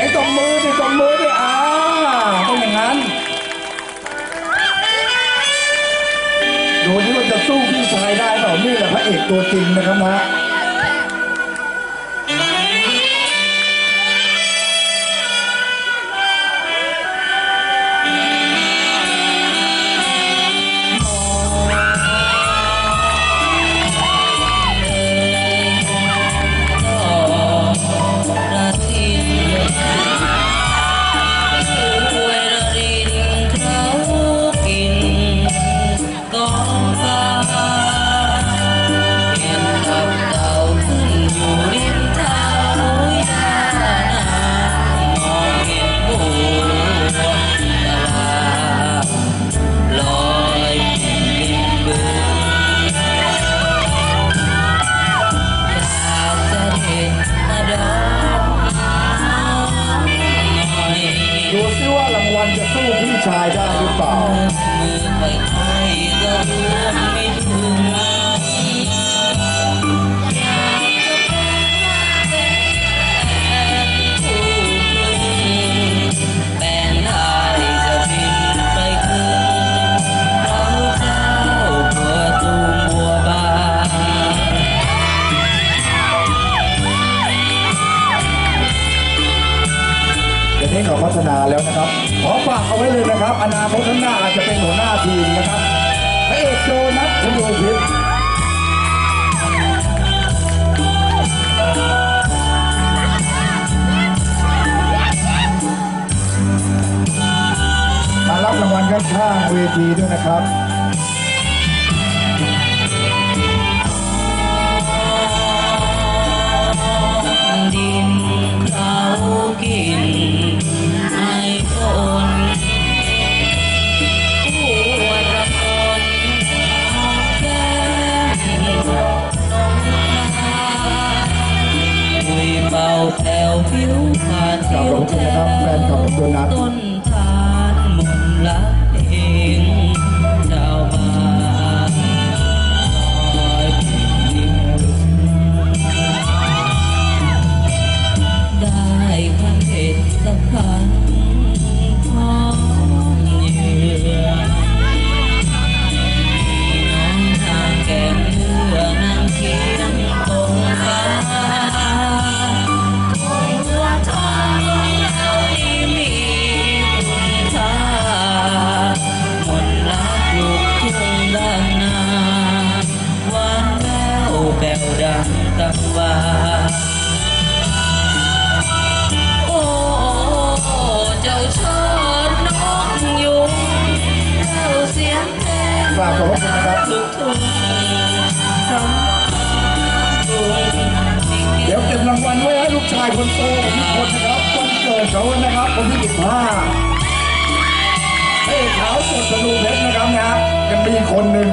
สียงตบมือดิตบมือดิอ่าต้องอย่างนั้น ดูนี่ว่าจะสู้พี่ชายได้เปล่านี่แหละพระเอกตัวจริงนะครับนะ ชายได้หรือเปล่า นี้เขาพัฒนาแล้วนะครับ ขอฝากเอาไว้เลยนะครับ อนาคตข้างหน้าอาจจะเป็นหัวหน้าทีมนะครับพระเอกโจนัทคุณโยชิตมารับรางวัลข้างๆเวทีด้วยนะครับ แผ่วผิวขาดขอบคุณนะครับแฟนคลับของโดนัทต้นทาน วาโอ้เจ้าชอดนกยุงเจ้าเสียงเพลงฝากขอบคุณครับ ลูกทุ่งสำทุ่งสิงเดี๋ยวเก็บรางวัลไว้ให้ลูกชายคนโตของทุกคนนะครับวันเกิดเขานะครับวันที่15พระเอกขาวสดสนุกเพชรนะครับนะยังมีอีกคนหนึ่ง